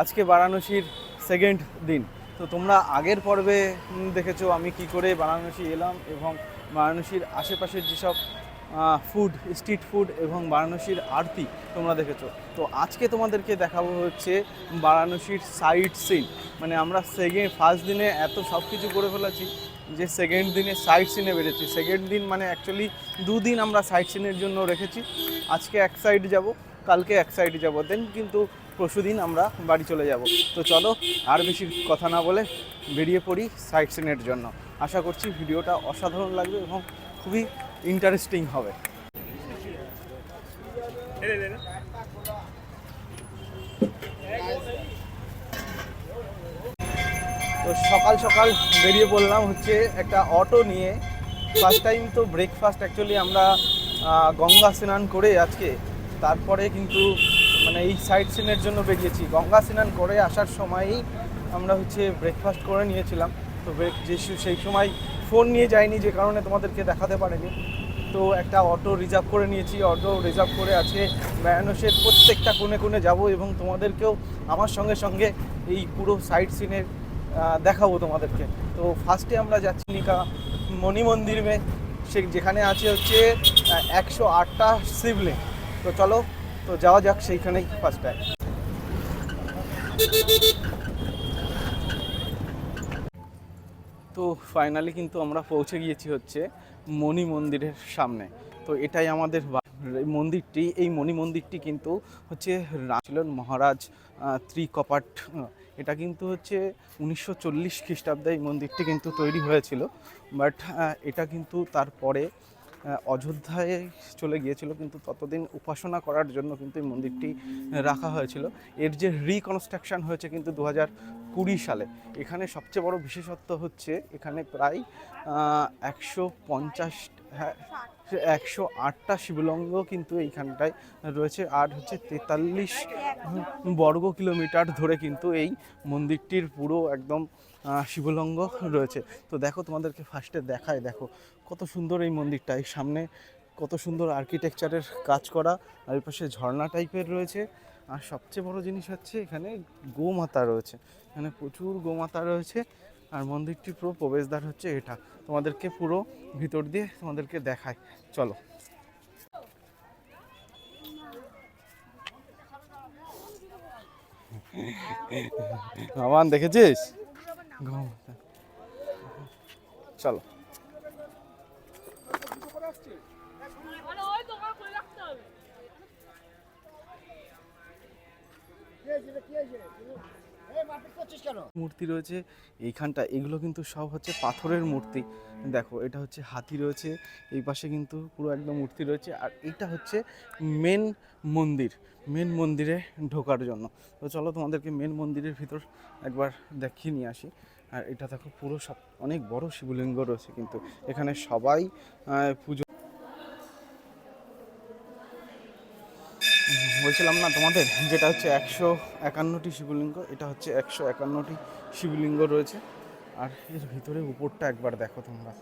আজকে বারাণসীর সেকেন্ড দিন। তো তোমরা আগের পর্বে দেখেছ আমি কি করে বারাণসী এলাম এবং বারাণসীর আশেপাশের যেসব ফুড স্ট্রিট ফুড এবং বারাণসীর আরতি তোমরা দেখেছ। তো আজকে তোমাদেরকে দেখাবো হচ্ছে বারাণসীর সাইট সিন মানে আমরা সেকেন্ড ফার্স্ট দিনে এত সব কিছু করে ফেলেছি যে সেকেন্ড দিনে সাইট সিনে বেড়েছি। সেকেন্ড দিন মানে অ্যাকচুয়ালি দুদিন আমরা সাইট সিনের জন্য রেখেছি। আজকে এক সাইড যাব, কালকে এক সাইডে যাব। দেন কিন্তু পরশুদিন আমরা বাড়ি চলে যাব। তো চলো আর বেশি কথা না বলে বেরিয়ে পড়ি সাইট সিনের জন্য। আশা করছি ভিডিওটা অসাধারণ লাগবে এবং খুবই ইন্টারেস্টিং হবে। তো সকাল সকাল বেরিয়ে পড়লাম হচ্ছে একটা অটো নিয়ে। ফার্স্ট টাইম তো ব্রেকফাস্ট অ্যাকচুয়ালি আমরা গঙ্গা স্নান করে আজকে। তারপরে কিন্তু মানে এই সাইট সিনের জন্য বেরিয়েছি। গঙ্গা স্নান করে আসার সময়ই আমরা হচ্ছে ব্রেকফাস্ট করে নিয়েছিলাম। তো ব্রেক যে সেই সময় ফোন নিয়ে যাইনি, যে কারণে তোমাদেরকে দেখাতে পারিনি। তো একটা অটো রিজার্ভ করে নিয়েছি। অটো রিজার্ভ করে আছে বেনারসের প্রত্যেকটা কোণে কোণে যাব এবং তোমাদেরকেও আমার সঙ্গে সঙ্গে এই পুরো সাইট সিনের দেখাবো তোমাদেরকে। তো ফার্স্টে আমরা যাচ্ছি নিকা, মণি মন্দির মে। সে, যেখানে আছে হচ্ছে একশো আটটা শিবলিঙ্গ। তো চলো তো যাওয়া যাক, সেইখানেই ফার্স্টে তো ফাইনালি কিন্তু আমরা পৌঁছে গিয়েছি হচ্ছে মণি মন্দিরের সামনে। তো এটাই আমাদের মন্দিরটি, এই মণি মন্দিরটি কিন্তু হচ্ছে রাছিলেন মহারাজ ত্রিকপাট এটা কিন্তু হচ্ছে উনিশশো চল্লিশ খ্রিস্টাব্দে এই মন্দিরটি কিন্তু তৈরি হয়েছিল। বাট এটা কিন্তু তারপরে অযোধ্যায় চলে গিয়েছিল, কিন্তু ততদিন উপাসনা করার জন্য কিন্তু এই মন্দিরটি রাখা হয়েছিল। এর যে রিকনস্ট্রাকশন হয়েছে কিন্তু দু হাজার কুড়ি সালে। এখানে সবচেয়ে বড় বিশেষত্ব হচ্ছে এখানে প্রায় একশো পঞ্চাশ হ্যাঁ একশো আটটা শিবলঙ্গ কিন্তু এইখানটায় রয়েছে। আর হচ্ছে তেতাল্লিশ বর্গ কিলোমিটার ধরে কিন্তু এই মন্দিরটির পুরো একদম শিবলঙ্গ রয়েছে। তো দেখো তোমাদেরকে ফার্স্টে দেখায়, দেখো। কত সুন্দর এই মন্দিরটা। এই সামনে কত সুন্দর আর্কিটেকচারের কাজ করা। আর এই পাশে ঝর্ণা টাইপের রয়েছে। আর সবচেয়ে বড় জিনিস হচ্ছে এখানে গোমাতা রয়েছে। এখানে প্রচুর গোমাতা রয়েছে। আর মন্দিরটির পুরো প্রবেশদ্বার হচ্ছে এটা। তোমাদেরকে পুরো ভিতর দিয়ে তোমাদেরকে দেখায়। চলো। আমান, দেখেছিস। চলো মানে ওই দোকান খুলে রাখতে হবে মূর্তি রয়েছে, এইখানটা, এগুলো কিন্তু সব হচ্ছে পাথরের মূর্তি। দেখো, এটা হচ্ছে হাতি রয়েছে, এই পাশে কিন্তু পুরো একদম মূর্তি রয়েছে, আর এটা হচ্ছে মেন মন্দির, মেন মন্দিরে ঢোকার জন্য। তো চলো তোমাদেরকে মেন মন্দিরের ভিতর একবার দেখিয়ে নিয়ে আসি। আর এটা দেখো পুরো সব, অনেক বড় শিবলিঙ্গ রয়েছে কিন্তু এখানে সবাই পুজো বলছিলাম না তোমাদের, যেটা হচ্ছে একশো একান্নটি শিবলিঙ্গ, এটা হচ্ছে একশো একান্নটি শিবলিঙ্গ রয়েছে। আর এর ভিতরে উপরটা একবার দেখো তোমরা,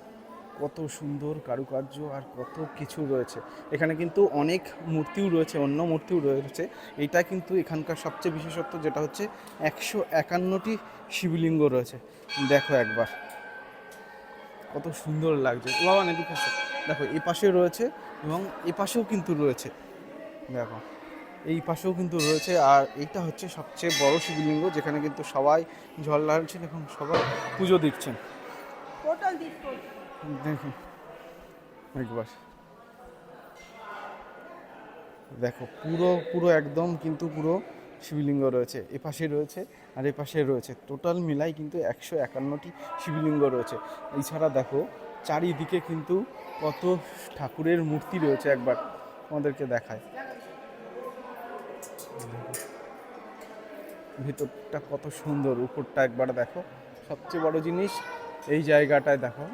কত সুন্দর কারুকার্য আর কত কিছু রয়েছে। এখানে কিন্তু অনেক মূর্তিও রয়েছে, অন্য মূর্তিও রয়েছে। এটা কিন্তু এখানকার সবচেয়ে বিশেষত্ব, যেটা হচ্ছে একশো একান্নটি শিবলিঙ্গ রয়েছে। দেখো একবার, কত সুন্দর লাগছে। বাবা আসো। দেখো এই পাশে রয়েছে এবং এ পাশেও কিন্তু রয়েছে। দেখো। এই পাশেও কিন্তু রয়েছে। আর এইটা হচ্ছে সবচেয়ে বড় শিবলিঙ্গ যেখানে কিন্তু সবাই জল ঢালছেন এবং সবাই পুজো দিচ্ছেন। দেখুন একবার। দেখো পুরো পুরো একদম কিন্তু পুরো শিবলিঙ্গ রয়েছে। এ পাশে রয়েছে আর এ পাশে রয়েছে। টোটাল মিলাই কিন্তু একশো একান্নটি শিবলিঙ্গ রয়েছে। এছাড়া দেখো চারিদিকে কিন্তু কত ঠাকুরের মূর্তি রয়েছে একবার আমাদেরকে দেখায়। ভিতরটা কত সুন্দর, উপরটা একবার দেখো। সবচেয়ে বড় জিনিস এই জায়গাটায় দেখো।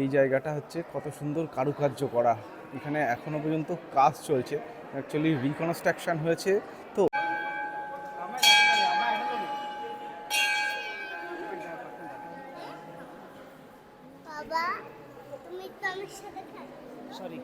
এই জায়গাটা হচ্ছে কত সুন্দর কারুকার্য করা। এখানে এখনও পর্যন্ত কাজ চলছে। অ্যাকচুয়ালি রিকনস্ট্রাকশন হয়েছে তো বাবা তুমি তো আমার সাথে খেলো সরি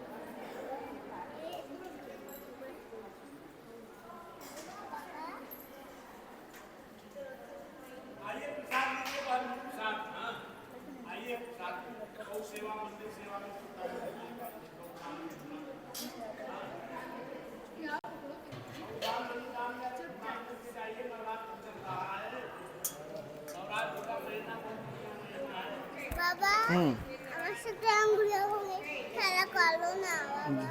হুম। আমার সাথে আঙ্গুলে খেলা করো না বাবা।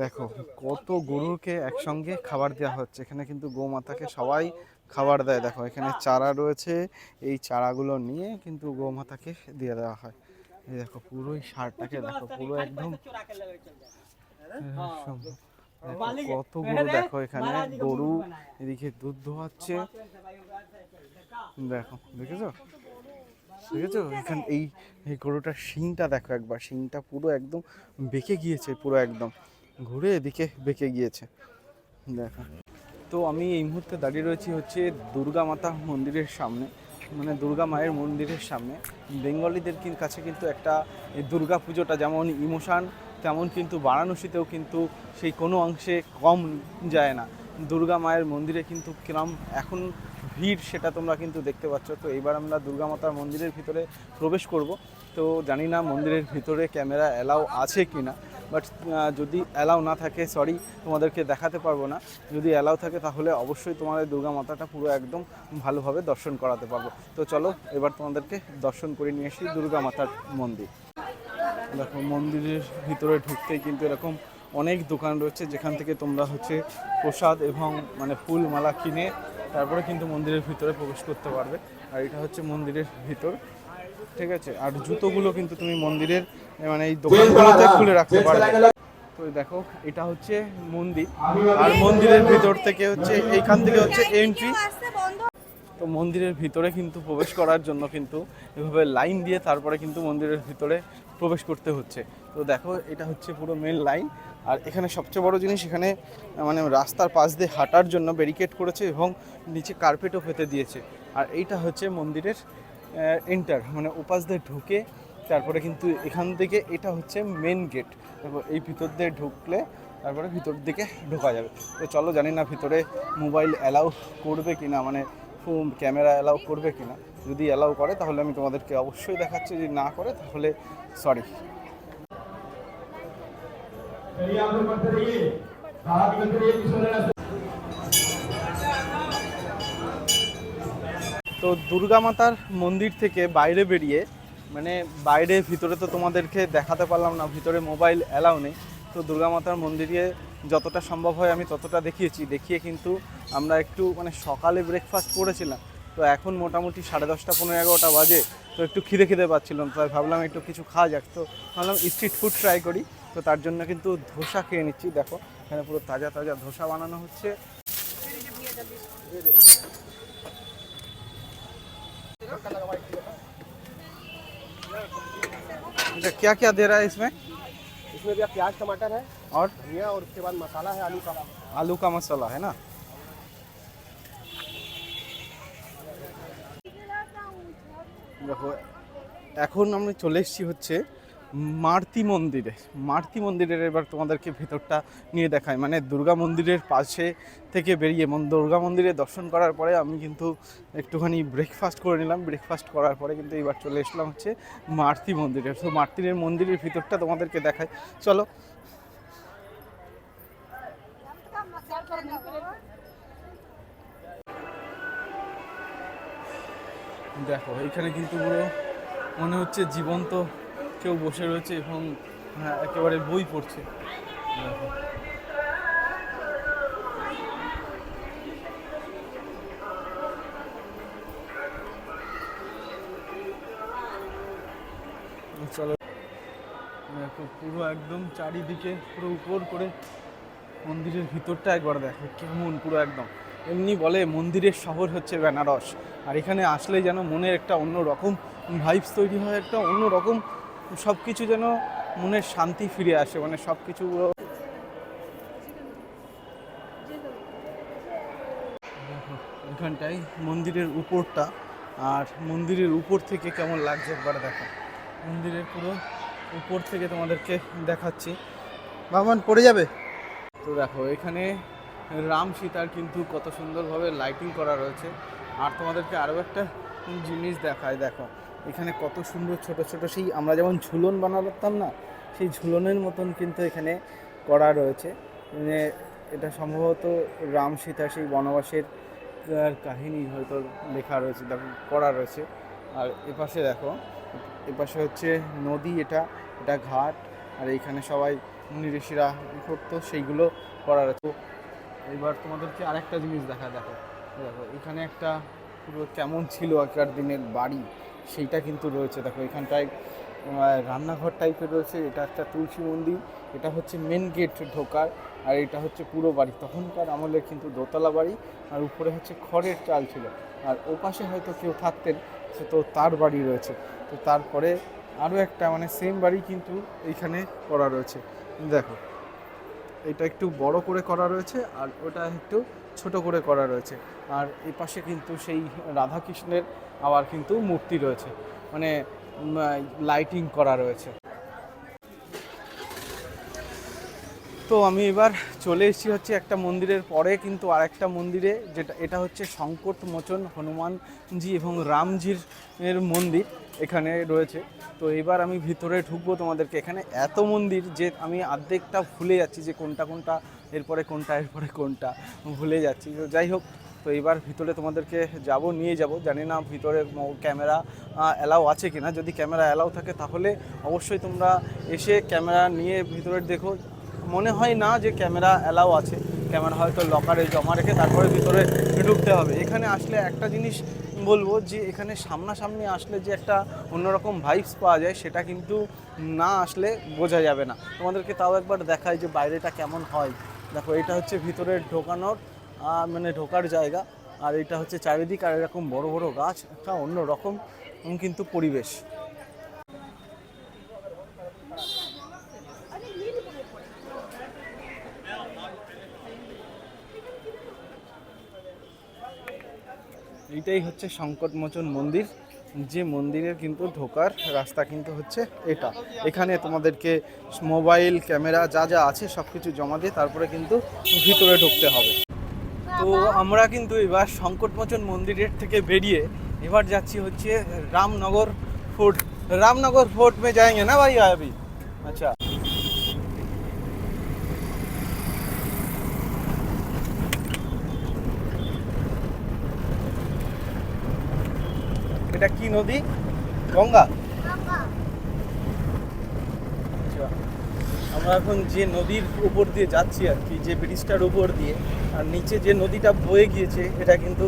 দেখো কত গরুকে একসঙ্গে খাবার দেওয়া হচ্ছে। এখানে কিন্তু গোমাতাকে সবাই খাবার দেয়। দেখো এখানে চারা রয়েছে। এই চারাগুলো নিয়ে কিন্তু গোমাতাকে দিয়ে দেওয়া হয়। এই দেখো পুরোই সারটাকে দেখো পুরো একদম একদম দেখো কত গরু দেখো এখানে গরু এদিকে দুধ দোয়াচ্ছে দেখো। দেখেছ? দেখেছ? এখানে এই এই গরুটার শিংটা দেখো একবার শিংটা পুরো একদম বেঁকে গিয়েছে পুরো একদম। ঘুরে এদিকে বেঁকে গিয়েছে। দেখো। তো আমি এই মুহূর্তে দাঁড়িয়ে রয়েছি হচ্ছে দুর্গা মাতা মন্দিরের সামনে মানে দুর্গা মায়ের মন্দিরের সামনে। বেঙ্গলিদের কাছে কিন্তু একটা দুর্গা পুজোটা যেমন ইমোশান তেমন কিন্তু বারাণসীতেও কিন্তু সেই কোনো অংশে কম যায় না। দুর্গা মায়ের মন্দিরে কিন্তু কিরম এখন ভিড় সেটা তোমরা কিন্তু দেখতে পাচ্ছ। তো এইবার আমরা দুর্গা মাতার মন্দিরের ভিতরে প্রবেশ করব। তো জানি না মন্দিরের ভিতরে ক্যামেরা অ্যালাউ আছে কি না বাট যদি অ্যালাউ না থাকে, সরি, তোমাদেরকে দেখাতে পারব না। যদি অ্যালাউ থাকে তাহলে অবশ্যই তোমাদের দুর্গা মাতাটা পুরো একদম ভালোভাবে দর্শন করাতে পারব। তো চলো, এবার তোমাদেরকে দর্শন করে নিয়ে আসি দুর্গা মাতার মন্দির। দেখো, মন্দিরের ভিতরে ঢুকতেই কিন্তু এরকম অনেক দোকান রয়েছে যেখান থেকে তোমরা হচ্ছে প্রসাদ এবং মানে ফুল মালা কিনে তারপরে কিন্তু মন্দিরের ভিতরে প্রবেশ করতে পারবে। আর এটা হচ্ছে মন্দিরের ভিতর, ঠিক আছে? আর জুতোগুলো কিন্তু তুমি মন্দিরের মানে এই দোকানগুলোতে খুলে রাখতে পারবে। তো দেখো, এটা হচ্ছে মন্দির। আর মন্দিরের ভিতর থেকে হচ্ছে, এইখান থেকে হচ্ছে এন্ট্রি তো মন্দিরের ভিতরে কিন্তু প্রবেশ করার জন্য কিন্তু এভাবে লাইন দিয়ে তারপরে কিন্তু মন্দিরের ভিতরে প্রবেশ করতে হচ্ছে। তো দেখো, এটা হচ্ছে পুরো মেন লাইন আর এখানে সবচেয়ে বড় জিনিস, এখানে মানে রাস্তার পাশ দিয়ে হাঁটার জন্য ব্যারিকেড করেছে এবং নিচে কার্পেটও পেতে দিয়েছে। আর এইটা হচ্ছে মন্দিরের এন্টার মানে উপাস দিয়ে ঢুকে তারপরে কিন্তু এখান থেকে এটা হচ্ছে মেন গেট এই ভিতর দিয়ে ঢুকলে তারপরে ভিতর দিকে ঢোকা যাবে। তো চলো, জানি না ভিতরে মোবাইল অ্যালাউ করবে কি না মানে ফোন ক্যামেরা অ্যালাউ করবে কি না? যদি অ্যালাউ করে, তাহলে আমি তোমাদেরকে অবশ্যই দেখাচ্ছি। যদি না করে, তাহলে সরি। তো দুর্গা মাতার মন্দির থেকে বাইরে বেরিয়ে মানে বাইরে ভিতরে তো তোমাদেরকে দেখাতে পারলাম না, ভিতরে মোবাইল অ্যালাউ নেই। তো দুর্গা মাতার মন্দিরে যতটা সম্ভব হয় আমি ততটা দেখিয়েছি দেখিয়ে কিন্তু আমরা একটু মানে সকালে ব্রেকফাস্ট করেছিলাম তো এখন মোটামুটি সাড়ে দশটা পনেরো এগারোটা বাজে তো একটু খিদে খিদে পাচ্ছিলাম তাই ভাবলাম একটু কিছু খাওয়া যাক তো ভাবলাম স্ট্রিট ফুড ট্রাই করি তো তার জন্য কিন্তু ধোসা খেয়ে নিচ্ছি দেখো এখানে পুরো তাজা তাজা ধোসা বানানো হচ্ছে अच्छा, क्या क्या दे रहा है इसमें इसमें भैया प्याज टमाटर है और धनिया और उसके बाद मसाला है आलू का आलू का मसाला है ना দেখো এখন আমরা চলে এসেছি হচ্ছে মারতি মন্দিরে, মারতি মন্দিরের এবার তোমাদেরকে ভেতরটা নিয়ে দেখায় মানে দুর্গা মন্দিরের পাশে থেকে বেরিয়ে দুর্গা মন্দিরে দর্শন করার পরে আমি কিন্তু একটুখানি ব্রেকফাস্ট করে নিলাম। ব্রেকফাস্ট করার পরে কিন্তু এবার চলে এসলাম হচ্ছে মারতি মন্দিরে। তো মারতির মন্দিরের ভিতরটা তোমাদেরকে দেখায় চলো। দেখো, এখানে কিন্তু পুরো মনে হচ্ছে জীবন্ত কেউ বসে রয়েছে এবং হ্যাঁ, একেবারে বই পড়ছে। চলো। দেখো পুরো একদম চারিদিকে পুরো উপর করে মন্দিরের ভিতরটা একবার দেখো কেমন পুরো একদম। এমনি বলে মন্দিরের শহর হচ্ছে বেনারস। আর এখানে আসলে যেন মনের একটা অন্য রকম ভাইবস তৈরি হয় একটা অন্য রকম সব কিছু যেন মনের শান্তি ফিরে আসে মানে সব কিছু এখানটায় মন্দিরের উপরটা, আর মন্দিরের উপর থেকে কেমন লাগছে একবার দেখো। মন্দিরের পুরো উপর থেকে তোমাদেরকে দেখাচ্ছি। বাবান পড়ে যাবে? তো দেখো, এখানে রাম সীতার কিন্তু কত সুন্দরভাবে লাইটিং করা রয়েছে। আর তোমাদেরকে আরও একটা জিনিস দেখায়, দেখো। এখানে কত সুন্দর ছোট ছোট সেই আমরা যেমন ঝুলন বানাতাম না, সেই ঝুলনের মতন কিন্তু এখানে করা রয়েছে। মানে এটা সম্ভবত রাম সীতা সেই বনবাসের কাহিনী হয়তো লেখা রয়েছে, দেখো, করা রয়েছে। আর এপাশে দেখো, এপাশে হচ্ছে নদী এটা এটা ঘাট, আর এইখানে সবাই মুনি ঋষিরা করতো, সেইগুলো করা রয়েছে। এবার তোমাদেরকে আরেকটা জিনিস দেখা, দেখো দেখো, এখানে একটা পুরো কেমন ছিল আগেকার দিনের বাড়ি, সেইটা কিন্তু রয়েছে। দেখো, এখানটায় রান্নাঘর টাইপের রয়েছে। এটা একটা তুলসী মন্দির, এটা হচ্ছে মেন গেট ঢোকার, আর এটা হচ্ছে পুরো বাড়ি। তখনকার আমলে কিন্তু দোতলা বাড়ি, আর উপরে হচ্ছে খড়ের চাল ছিল। আর ওপাশে হয়তো কেউ থাকতেন, সে তো তার বাড়ি রয়েছে। তো তারপরে আরও একটা মানে সেম বাড়ি কিন্তু এইখানে করা রয়েছে। দেখো, এটা একটু বড় করে করা রয়েছে, আর ওটা একটু ছোট করে করা রয়েছে। আর এই পাশে কিন্তু সেই রাধাকৃষ্ণের আবার কিন্তু মূর্তি রয়েছে। মানে লাইটিং করা রয়েছে। তো আমি এবার চলে এসেছি হচ্ছে একটা মন্দিরের পরে, কিন্তু আরেকটা মন্দিরে, যেটা, এটা হচ্ছে সংকট মোচন হনুমানজি এবং রামজির এর মন্দির এখানে রয়েছে। তো এবার আমি ভিতরে ঢুকবো তোমাদেরকে এখানে। এত মন্দির যে আমি অর্ধেকটা ভুলে যাচ্ছি যে কোনটা কোনটা, এরপরে কোনটা এরপরে কোনটা, ভুলে যাচ্ছি। তো যাই হোক তো এবার ভিতরে তোমাদেরকে যাব, নিয়ে যাব। জানি না ভিতরে ক্যামেরা অ্যালাউ আছে কি না যদি ক্যামেরা অ্যালাউ থাকে তাহলে অবশ্যই তোমরা এসে ক্যামেরা নিয়ে ভিতরে দেখো। মনে হয় না যে ক্যামেরা অ্যালাউ আছে। ক্যামেরা হয়তো লকারে জমা রেখে তারপরে ভিতরে ঢুকতে হবে। এখানে আসলে একটা জিনিস বলব যে, এখানে সামনাসামনি আসলে যে একটা অন্যরকম ভাইবস পাওয়া যায়, সেটা কিন্তু না আসলে বোঝা যাবে না। তোমাদেরকে তাও একবার দেখায় যে বাইরেটা কেমন হয়। দেখো, এটা হচ্ছে ভিতরে ঢোকানোর মানে ঢোকার জায়গা। আর এটা হচ্ছে চারিদিক, আর এরকম বড় বড় গাছ, একটা অন্য রকম কিন্তু পরিবেশ। এইটাই হচ্ছে সংকটমোচন মন্দির। যে মন্দিরের কিন্তু ঢোকার রাস্তা কিন্তু হচ্ছে এটা। এখানে তোমাদেরকে মোবাইল, ক্যামেরা, যা যা আছে সব কিছু জমা দিয়ে তারপরে কিন্তু ভিতরে ঢুকতে হবে। তো আমরা কিন্তু এবার সংকটমোচন মন্দিরের থেকে বেরিয়ে এবার যাচ্ছি হচ্ছে রামনগর ফোর্ট रामनगर फोर्ट में जाएंगे ना भाई अभी अच्छा এটা কি নদী গঙ্গা আমরা এখন যে নদীর উপর দিয়ে যাচ্ছি আর কি, যে ব্রিজটার উপর দিয়ে, আর নিচে যে নদীটা বয়ে গিয়েছে, এটা কিন্তু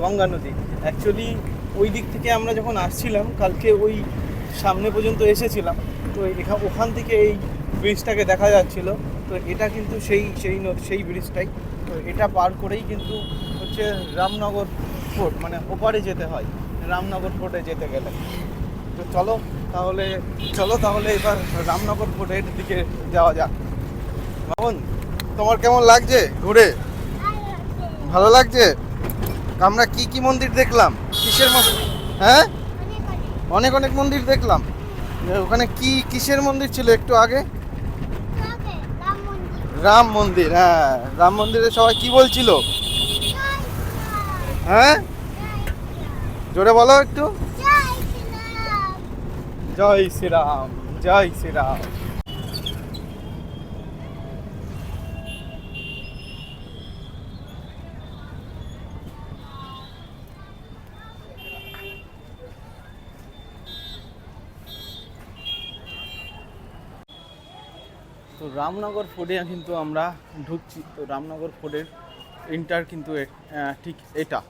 গঙ্গা নদী। অ্যাকচুয়ালি ওই দিক থেকে আমরা যখন আসছিলাম, কালকে ওই সামনে পর্যন্ত এসেছিলাম, তো এখান ওখান থেকে এই ব্রিজটাকে দেখা যাচ্ছিল। তো এটা কিন্তু সেই সেই সেই ব্রিজটাই। তো এটা পার করেই কিন্তু হচ্ছে রামনগর ফোর্ট মানে ওপারে যেতে হয়, রামনগর ফোর্টে যেতে গেলে। তো চলো তাহলে চলো তাহলে এবার রামনগর ফোর্টের দিকে যাওয়া যাক। মামন, তোমার কেমন লাগছে ঘুরে? ভালো লাগছে? আমরা কি কি মন্দির দেখলাম? কিসের মন্দির? হ্যাঁ? অনেক অনেক মন্দির দেখলাম। ওখানে কি কিসের মন্দির ছিল একটু আগে? রাম মন্দির হ্যাঁ। রাম মন্দিরে সবাই কি বলছিল? হ্যাঁ? জোরে বলো একটু। জয় শ্রীরাম জয় শ্রীরাম। তো রামনগর ফোর্টে কিন্তু আমরা ঢুকছি। তো রামনগর ফোর্টের ইন্টার কিন্তু ঠিক এটা।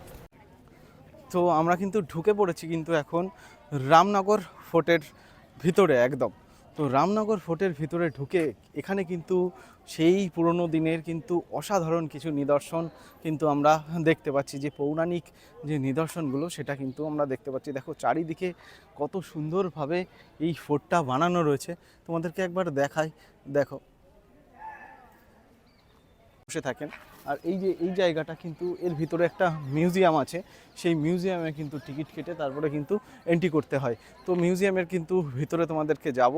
তো আমরা কিন্তু ঢুকে পড়েছি কিন্তু এখন রামনগর ফোর্টের ভিতরে একদম। তো রামনগর ফোর্টের ভিতরে ঢুকে এখানে কিন্তু সেই পুরনো দিনের কিন্তু অসাধারণ কিছু নিদর্শন কিন্তু আমরা দেখতে পাচ্ছি। যে পৌরাণিক যে নিদর্শনগুলো, সেটা কিন্তু আমরা দেখতে পাচ্ছি। দেখো চারিদিকে কত সুন্দরভাবে এই ফোর্টটা বানানো রয়েছে। তোমাদেরকে একবার দেখাই। দেখো। বসে থাকেন। আর এই যে, এই জায়গাটা কিন্তু এর ভিতরে একটা মিউজিয়াম আছে। সেই মিউজিয়ামে কিন্তু টিকিট কেটে তারপরে কিন্তু এন্ট্রি করতে হয়। তো মিউজিয়ামের কিন্তু ভিতরে তোমাদেরকে যাব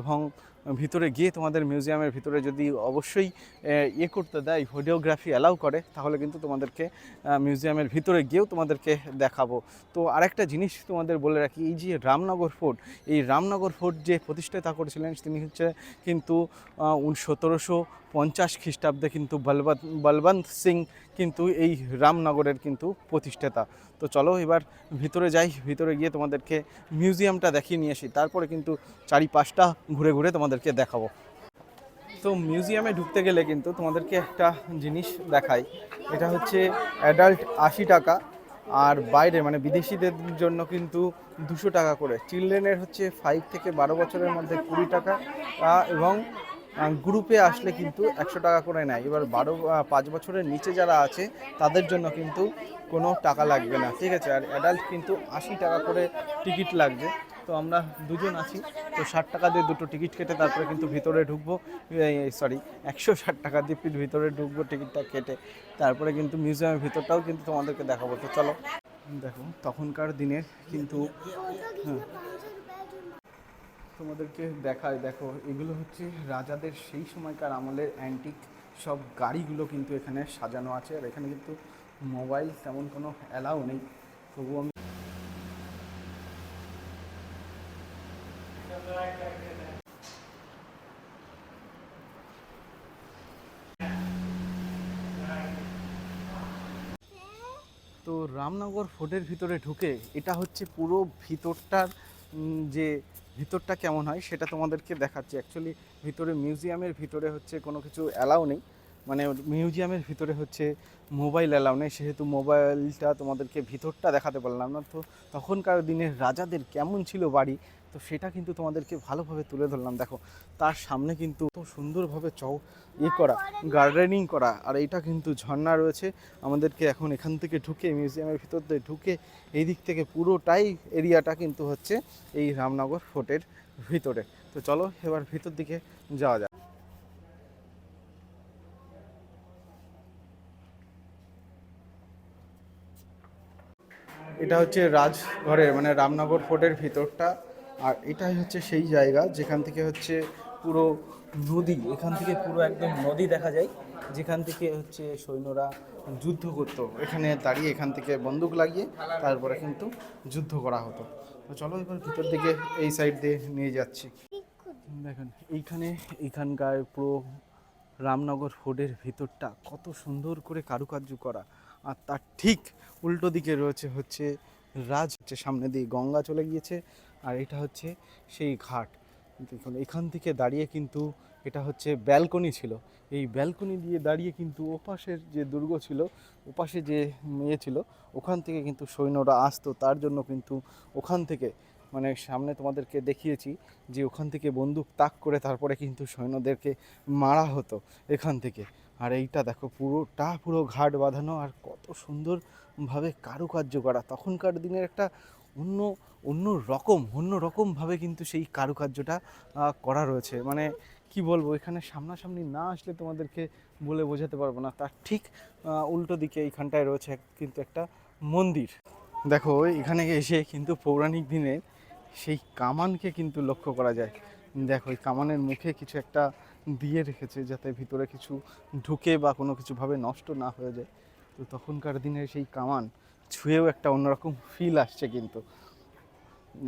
এবং ভিতরে গিয়ে তোমাদের মিউজিয়ামের ভিতরে যদি অবশ্যই ইয়ে করতে দেয় ভিডিওগ্রাফি অ্যালাউ করে, তাহলে কিন্তু তোমাদেরকে মিউজিয়ামের ভিতরে গিয়েও তোমাদেরকে দেখাবো। তো আরেকটা জিনিস তোমাদের বলে রাখি, এই যে রামনগর ফোর্ট, এই রামনগর ফোর্ট যে প্রতিষ্ঠাতা করেছিলেন, তিনি হচ্ছে কিন্তু সতেরোশো পঞ্চাশ খ্রিস্টাব্দে কিন্তু বলবন্ত বলবন্ত সিং কিন্তু এই রামনগরের কিন্তু প্রতিষ্ঠাতা। তো চলো এবার ভিতরে যাই, ভিতরে গিয়ে তোমাদেরকে মিউজিয়ামটা দেখিয়ে নিয়ে আসি। তারপরে কিন্তু চারিপাশটা ঘুরে ঘুরে তোমাদেরকে দেখাবো। তো মিউজিয়ামে ঢুকতে গেলে কিন্তু তোমাদেরকে একটা জিনিস দেখাই। এটা হচ্ছে অ্যাডাল্ট আশি টাকা আর বাইরে মানে বিদেশিদের জন্য কিন্তু দুশো টাকা করে। চিলড্রেনের হচ্ছে ফাইভ থেকে বারো বছরের মধ্যে কুড়ি টাকা এবং গ্রুপে আসলে কিন্তু একশো টাকা করে নেয়। এবার বারো পাঁচ বছরের নিচে যারা আছে, তাদের জন্য কিন্তু কোনো টাকা লাগবে না, ঠিক আছে? আর অ্যাডাল্ট কিন্তু আশি টাকা করে টিকিট লাগবে। তো আমরা দুজন আছি, তো ষাট টাকা দিয়ে দুটো টিকিট কেটে তারপরে কিন্তু ভিতরে ঢুকবো। সরি একশো ষাট টাকা দিয়ে ভিতরে ঢুকবো টিকিটটা কেটে। তারপরে কিন্তু মিউজিয়ামের ভিতরটাও কিন্তু তোমাদেরকে দেখাবো। তো চলো, দেখো, তখনকার দিনের কিন্তু হ্যাঁ তোমাদেরকে দেখায়, দেখো, এগুলো হচ্ছে রাজাদের সেই সময়কার আমলের অ্যান্টিক সব গাড়িগুলো কিন্তু এখানে সাজানো আছে। আর এখানে কিন্তু মোবাইল তেমন কোনো অ্যালাউ নেই। তবু আমি তো রামনগর ফোর্টের ভিতরে ঢুকে এটা হচ্ছে পুরো ভিতরটার যে ভিতরটা কেমন হয় সেটা তোমাদেরকে দেখাচ্ছি। অ্যাকচুয়ালি ভিতরে মিউজিয়ামের ভিতরে হচ্ছে কোনো কিছু অ্যালাউ নেই। মানে মিউজিয়ামের ভিতরে হচ্ছে মোবাইল অ্যালাউ নেই, সেহেতু মোবাইলটা তোমাদেরকে ভিতরটা দেখাতে পারলাম না। তো তখনকার দিনের রাজাদের কেমন ছিল বাড়ি, তো সেটা কিন্তু তোমাদেরকে ভালোভাবে তুলে ধরলাম। দেখো, তার সামনে কিন্তু তো সুন্দরভাবে চৌ ই করা, গার্ডেনিং করা, আর এইটা কিন্তু ঝর্ণা রয়েছে। আমাদেরকে এখন এখান থেকে ঢুকে, মিউজিয়ামের ভিতর দিয়ে ঢুকে এই দিক থেকে পুরোটাই এরিয়াটা কিন্তু হচ্ছে এই রামনগর ফোর্টের ভিতরে। তো চলো, এবার ভিতর দিকে যাওয়া যাক। এটা হচ্ছে রাজঘরের মানে রামনগর ফোর্টের ভিতরটা। আর এটাই হচ্ছে সেই জায়গা, যেখান থেকে হচ্ছে পুরো নদী, এখান থেকে পুরো একদম নদী দেখা যায়, যেখান থেকে হচ্ছে সৈন্যরা যুদ্ধ করতো। এখানে দাঁড়িয়ে এখান থেকে বন্দুক লাগিয়ে তারপরে কিন্তু যুদ্ধ করা হতো। তো চলো এবার ভিতর দিকে এই সাইড দিয়ে নিয়ে যাচ্ছি। দেখেন, এইখানে এইখানকার পুরো রামনগর ফোর্টের ভিতরটা কত সুন্দর করে কারুকার্য করা। আর তার ঠিক উল্টো দিকে রয়েছে হচ্ছে রাজ, হচ্ছে সামনে দিয়ে গঙ্গা চলে গিয়েছে, আর এটা হচ্ছে সেই ঘাট। এখান থেকে দাঁড়িয়ে কিন্তু এটা হচ্ছে ব্যালকনি ছিল। এই ব্যালকনি দিয়ে দাঁড়িয়ে কিন্তু ওপাশের যে দুর্গ ছিল, ওপাশে যে মেয়ে ছিল, ওখান থেকে কিন্তু সৈন্যরা আসতো। তার জন্য কিন্তু ওখান থেকে মানে সামনে তোমাদেরকে দেখিয়েছি যে ওখান থেকে বন্দুক তাক করে তারপরে কিন্তু সৈন্যদেরকে মারা হতো এখান থেকে। আর এইটা দেখো, পুরোটা পুরো ঘাট বাঁধানো আর কত সুন্দরভাবে কারুকার্য করা। তখনকার দিনের একটা অন্য অন্য রকম, অন্য রকমভাবে কিন্তু সেই কারুকার্যটা করা রয়েছে। মানে কি বলব, এখানে সামনাসামনি না আসলে তোমাদেরকে বলে বোঝাতে পারব না। তার ঠিক উল্টো দিকে এইখানটায় রয়েছে কিন্তু একটা মন্দির। দেখো, এখানে এসে কিন্তু পৌরাণিক দিনের সেই কামানকে কিন্তু লক্ষ্য করা যায়। দেখো এই কামানের মুখে কিছু একটা দিয়ে রেখেছে যাতে ভিতরে কিছু ঢুকে বা কোনো কিছুভাবে নষ্ট না হয়ে যায়। তো তখনকার দিনের সেই কামান ছুঁয়েও একটা অন্যরকম ফিল আসছে কিন্তু।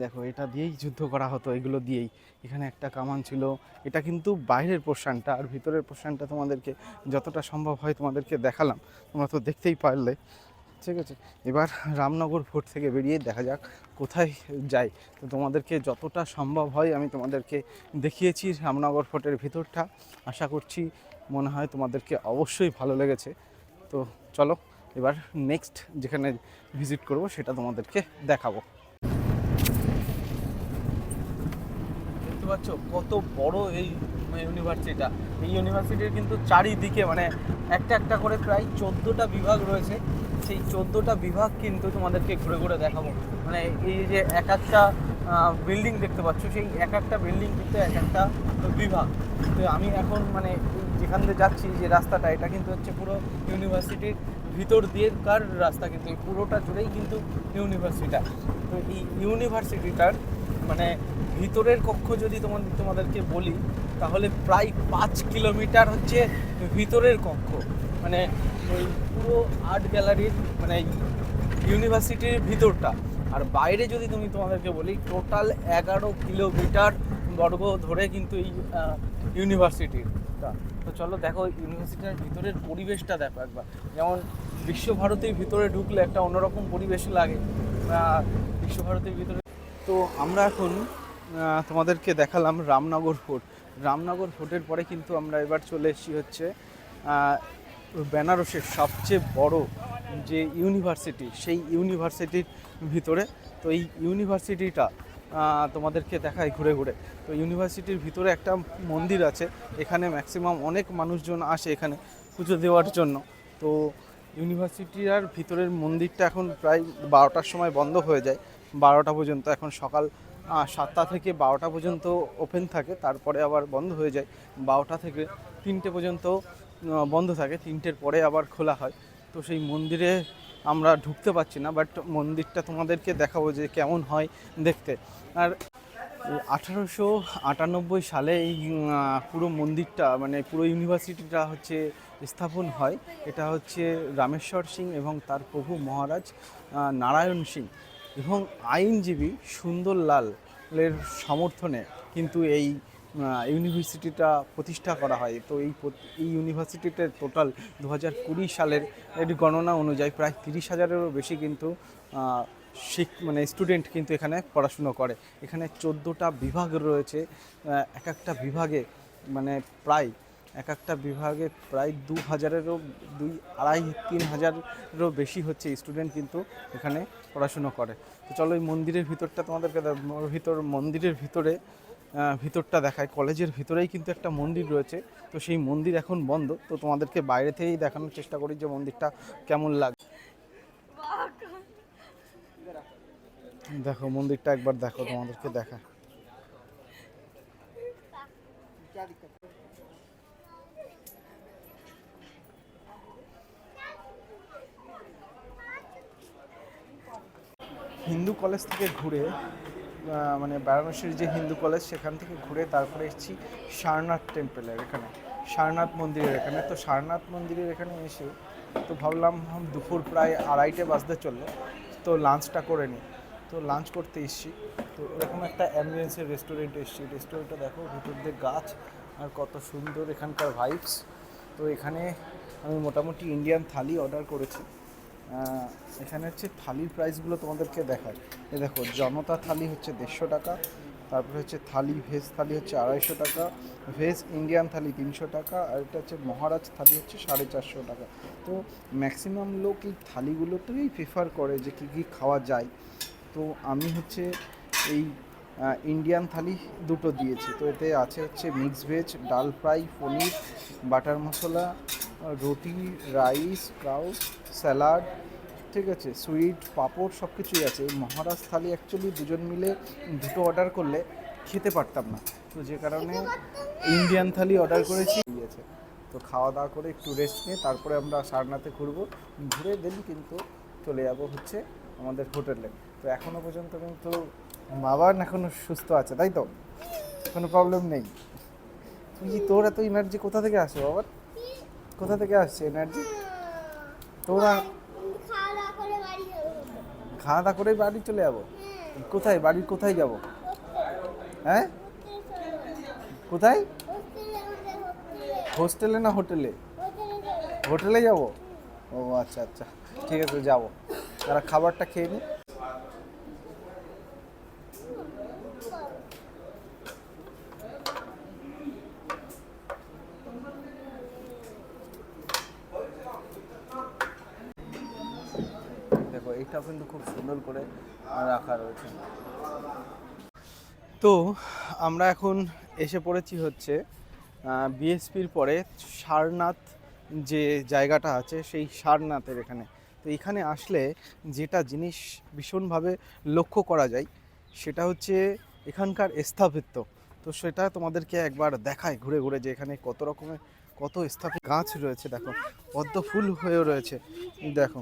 দেখো, এটা দিয়েই যুদ্ধ করা হতো, এগুলো দিয়েই। এখানে একটা কামান ছিল, এটা কিন্তু বাইরের পোর্শনটা আর ভিতরের পোর্শনটা তোমাদেরকে যতটা সম্ভব হয় তোমাদেরকে দেখালাম। তোমরা তো দেখতেই পারলে। ঠিক আছে, এবার রামনগর ফোর্ট থেকে বেরিয়ে দেখা যাক কোথায় যাই। তো তোমাদেরকে যতটা সম্ভব হয় আমি তোমাদেরকে দেখিয়েছি রামনগর ফোর্টের ভিতরটা। আশা করছি মনে হয় তোমাদেরকে অবশ্যই ভালো লেগেছে। তো চলো, এবার নেক্সট যেখানে ভিজিট করব সেটা তোমাদেরকে দেখাবো। দেখতে পাচ্ছ কত বড় এই ইউনিভার্সিটিটা এই ইউনিভার্সিটির কিন্তু চারিদিকে মানে একটা একটা করে প্রায় চোদ্দোটা বিভাগ রয়েছে। সেই চোদ্দোটা বিভাগ কিন্তু তোমাদেরকে ঘুরে ঘুরে দেখাবো। মানে এই যে এক একটা বিল্ডিং দেখতে পাচ্ছ, সেই এক একটা বিল্ডিং কিন্তু এক একটা বিভাগ। তো আমি এখন মানে যেখান দিয়ে যাচ্ছি যে রাস্তাটা, এটা কিন্তু হচ্ছে পুরো ইউনিভার্সিটির ভিতর দিয়ে কার রাস্তা কিন্তু, এই পুরোটা জুড়েই কিন্তু ইউনিভার্সিটিটা তো এই ইউনিভার্সিটিটার মানে ভিতরের কক্ষ যদি তোমাদের তোমাদেরকে বলি, তাহলে প্রায় পাঁচ কিলোমিটার হচ্ছে ভিতরের কক্ষ। মানে ওই পুরো আর্ট গ্যালারির মানে ইউনিভার্সিটির ভিতরটা। আর বাইরে যদি তুমি তোমাদেরকে বলি টোটাল এগারো কিলোমিটার বর্গ ধরে কিন্তু এই ইউনিভার্সিটিটা তো চলো দেখো ইউনিভার্সিটির ভিতরের পরিবেশটা দেখো একবার। যেমন বিশ্বভারতীর ভিতরে ঢুকলে একটা অন্যরকম পরিবেশ লাগে। বিশ্বভারতীর ভিতরে তো আমরা এখন তোমাদেরকে দেখালাম রামনগর ফোর্ট। রামনগর ফোর্টের পরে কিন্তু আমরা এবার চলে এসেছি হচ্ছে বেনারসের সবচেয়ে বড় যে ইউনিভার্সিটি, সেই ইউনিভার্সিটির ভিতরে, তো এই ইউনিভার্সিটিটা তোমাদেরকে দেখায় ঘুরে ঘুরে। তো ইউনিভার্সিটির ভিতরে একটা মন্দির আছে, এখানে ম্যাক্সিমাম অনেক মানুষজন আসে এখানে পুজো দেওয়ার জন্য। তো ইউনিভার্সিটির ভিতরের মন্দিরটা এখন প্রায় বারোটার সময় বন্ধ হয়ে যায়। বারোটা পর্যন্ত এখন সকাল সাতটা থেকে বারোটা পর্যন্ত ওপেন থাকে, তারপরে আবার বন্ধ হয়ে যায়। বারোটা থেকে তিনটে পর্যন্ত বন্ধ থাকে, তিনটের পরে আবার খোলা হয়। তো সেই মন্দিরে আমরা ঢুকতে পারছি না বাট মন্দিরটা তোমাদেরকে দেখাবো যে কেমন হয় দেখতে। আর আঠারোশো আটানব্বই সালে এই পুরো মন্দিরটা মানে পুরো ইউনিভার্সিটিটা হচ্ছে স্থাপন হয়। এটা হচ্ছে রামেশ্বর সিং এবং তার প্রভু মহারাজ নারায়ণ সিং। এবং আইনজীবী সুন্দরলালের সমর্থনে কিন্তু এই ইউনিভার্সিটিটা প্রতিষ্ঠা করা হয়। তো এই এই ইউনিভার্সিটিতে টোটাল দু হাজার কুড়ি সালের এর গণনা অনুযায়ী প্রায় তিরিশ হাজারেরও বেশি কিন্তু শিক মানে স্টুডেন্ট কিন্তু এখানে পড়াশুনো করে। এখানে চোদ্দোটা বিভাগ রয়েছে। এক একটা বিভাগে মানে প্রায় এক একটা বিভাগে প্রায় দু হাজারেরও দুই, আড়াই, তিন হাজারেরও বেশি হচ্ছে স্টুডেন্ট কিন্তু এখানে পড়াশুনো করে। তো চলো এই মন্দিরের ভিতরটা তোমাদেরকে ভিতর মন্দিরের ভিতরে ভিতরটা দেখায়। কলেজের ভিতরেই কিন্তু একটা মন্দির রয়েছে। তো সেই মন্দির এখন বন্ধ। তো তোমাদেরকে বাইরে থেকেই দেখানোর চেষ্টা করি যে মন্দিরটা কেমন লাগে দেখো, মন্দিরটা একবার দেখো, তোমাদেরকে দেখা। হিন্দু কলেজ থেকে ঘুরে মানে বারাণসীর যে হিন্দু কলেজ, সেখান থেকে ঘুরে তারপরে এসেছি সারনাথ টেম্পলের এখানে, সারনাথ মন্দিরের এখানে। তো সারনাথ মন্দিরের এখানে এসে তো ভাবলাম দুপুর প্রায় আড়াইটে বাজতে চলল। তো লাঞ্চটা করে নিই। তো লাঞ্চ করতে এসেছি। তো এরকম একটা অ্যাম্বিয়েন্সের রেস্টুরেন্ট এসেছি। রেস্টুরেন্টটা দেখো, ভিতর দিয়ে গাছ, আর কত সুন্দর এখানকার ভাইবস তো এখানে আমি মোটামুটি ইন্ডিয়ান থালি অর্ডার করেছি। এখানে হচ্ছে থালির প্রাইসগুলো তোমাদেরকে দেখায়। এ দেখো, জনতা থালি হচ্ছে দেড়শো টাকা, তারপরে হচ্ছে থালি ভেজ থালি হচ্ছে আড়াইশো টাকা ভেজ ইন্ডিয়ান থালি তিনশো টাকা, আর এটা হচ্ছে মহারাজ থালি হচ্ছে সাড়ে চারশো টাকা। তো ম্যাক্সিমাম লোক এই থালিগুলোতেই প্রেফার করে যে কী কী খাওয়া যায়। তো আমি হচ্ছে এই ইন্ডিয়ান থালি দুটো দিয়েছি। তো এতে আছে হচ্ছে mix veg dal fry, paneer, butter masala roti rice sprout salad ঠিক আছে সুইট পাঁপড় সব কিছুই আছে। মহারাজ থালি অ্যাকচুয়ালি দুজন মিলে দুটো অর্ডার করলে খেতে পারতাম না। তো যে কারণে ইন্ডিয়ান থালি অর্ডার করেছি। দিয়েছে তো খাওয়া দাওয়া করে একটু রেস্ট নিয়ে তারপরে আমরা সারনাথে ঘুরবো। ঘুরে দেন কিন্তু চলে যাব হচ্ছে আমাদের হোটেলে তো এখনও পর্যন্ত কিন্তু বাবার এখনও সুস্থ আছে, তাই তো? কোনো প্রবলেম নেই। তুই তোর এত এনার্জি কোথা থেকে আসে বাবার কোথা থেকে আসছে এনার্জি তোরা খাওয়া দাওয়া করে বাড়ি চলে যাব? কোথায়? বাড়ির কোথায় যাব? হ্যাঁ? কোথায়? হোস্টেলে না হোটেলে? হোটেলে যাব? ও আচ্ছা আচ্ছা। ঠিক আছে, যাব। তারা খাবারটা খেয়ে নি। দেখো এইটাও কিন্তু খুব সুন্দর করে রাখা রয়েছে। তো আমরা এখন এসে পড়েছি হচ্ছে বিএসপির পরে সারনাথ যে জায়গাটা আছে সেই সারনাথের এখানে। তো এখানে আসলে যেটা জিনিস ভীষণভাবে লক্ষ্য করা যায়, সেটা হচ্ছে এখানকার স্থাপত্য। তো সেটা তোমাদেরকে একবার দেখায় ঘুরে ঘুরে যে এখানে কত রকমের কত স্থাপিত গাছ রয়েছে, দেখো। পদ্ম ফুল হয়েও রয়েছে। দেখো,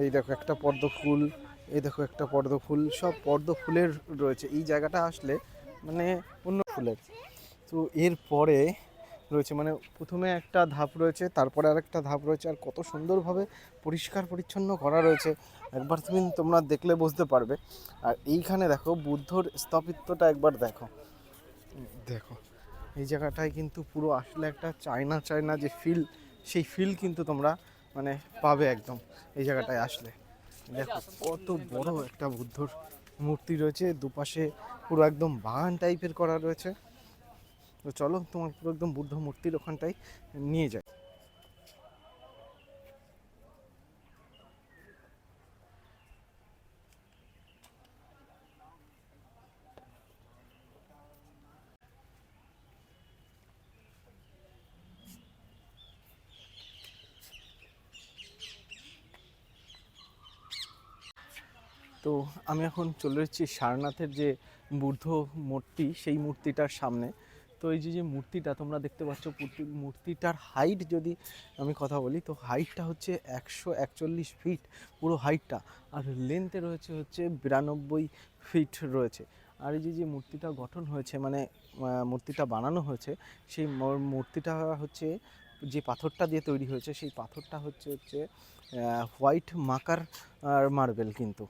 এই দেখো একটা পদ্ম ফুল, এই দেখো একটা পদ্ম ফুল, সব পদ্ম ফুলের রয়েছে। এই জায়গাটা আসলে মানে অন্য ফুলের। তো এরপরে রয়েছে মানে প্রথমে একটা ধাপ রয়েছে, তারপরে আরেকটা ধাপ রয়েছে, আর কত সুন্দরভাবে পরিষ্কার পরিচ্ছন্ন করা রয়েছে। একবার তুমি তোমরা দেখলে বুঝতে পারবে। আর এইখানে দেখো, বুদ্ধর স্থাপিত্যটা একবার দেখো। দেখো। এই জায়গাটায় কিন্তু পুরো আসলে একটা চায়না চায়না যে ফিল সেই ফিল কিন্তু তোমরা মানে পাবে একদম এই জায়গাটায় আসলে। দেখো, কত বড় একটা বুদ্ধর মূর্তি রয়েছে, দুপাশে পুরো একদম বাগান টাইপের করা রয়েছে। তো চলো তোমার পুরো একদম বুদ্ধ মূর্তির ওখানটাই নিয়ে যাই। তো আমি এখন চলে এসেছি সারনাথের যে বুদ্ধ মূর্তি, সেই মূর্তিটার সামনে। তো এই যে যে মূর্তিটা, তোমরা দেখতে পাচ্ছ মূর্তি- মূর্তিটার হাইট যদি আমি কথা বলি, তো হাইটটা হচ্ছে একশো একচল্লিশ ফিট পুরো হাইটটা আর লেন্থে রয়েছে হচ্ছে বিরানব্বই ফিট রয়েছে। আর এই যে যে মূর্তিটা গঠন হয়েছে মানে মূর্তিটা বানানো হয়েছে, সেই মূর্তিটা হচ্ছে, যে পাথরটা দিয়ে তৈরি হয়েছে, সেই পাথরটা হচ্ছে হচ্ছে হোয়াইট মাকার মার্বেল কিন্তু।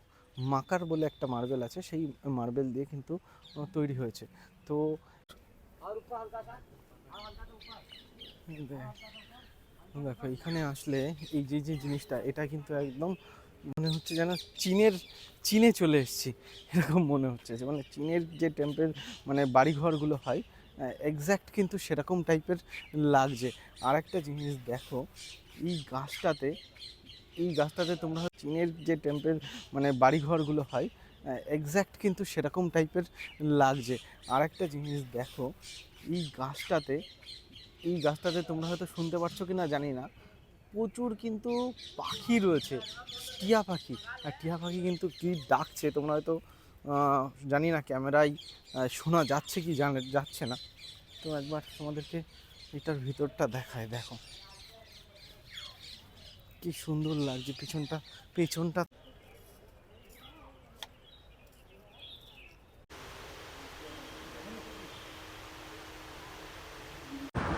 মাকার বলে একটা মার্বেল আছে, সেই মার্বেল দিয়ে কিন্তু তৈরি হয়েছে। তো দেখো এখানে আসলে এই যে যে জিনিসটা, এটা কিন্তু একদম মনে হচ্ছে যেন চীনের, চীনে চলে এসেছি, এরকম মনে হচ্ছে। যে মানে চীনের যে টেম্পের মানে বাড়িঘরগুলো হয় এক্স্যাক্ট কিন্তু সেরকম টাইপের লাগছে। আর একটা জিনিস দেখো, এই গাছটাতে এই গাছটাতে তোমরা চীনের যে টেম্পের মানে বাড়িঘরগুলো হয় এক্স্যাক্ট কিন্তু সেরকম টাইপের লাগছে। আর একটা জিনিস দেখো, এই গাছটাতে এই গাছটাতে তোমরা হয়তো শুনতে পারছ কি না জানি না, প্রচুর কিন্তু পাখি রয়েছে, টিয়া পাখি। আর টিয়া পাখি কিন্তু কী ডাকছে তোমরা হয়তো জানি না, ক্যামেরায় শোনা যাচ্ছে কি জানে, যাচ্ছে না। তো একবার তোমাদেরকে এটার ভিতরটা দেখায়, দেখো। কি সুন্দর লাগছে পিছনটা, পেছনটা।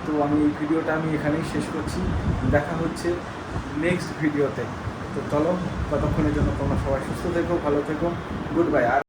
তো আমি এই ভিডিওটা আমি এখানেই শেষ করছি। দেখা হচ্ছে নেক্সট ভিডিওতে তো। চলো, ততক্ষণের জন্য তোমরা সবাই সুস্থ থেকো, ভালো থেকো গুড বাই আর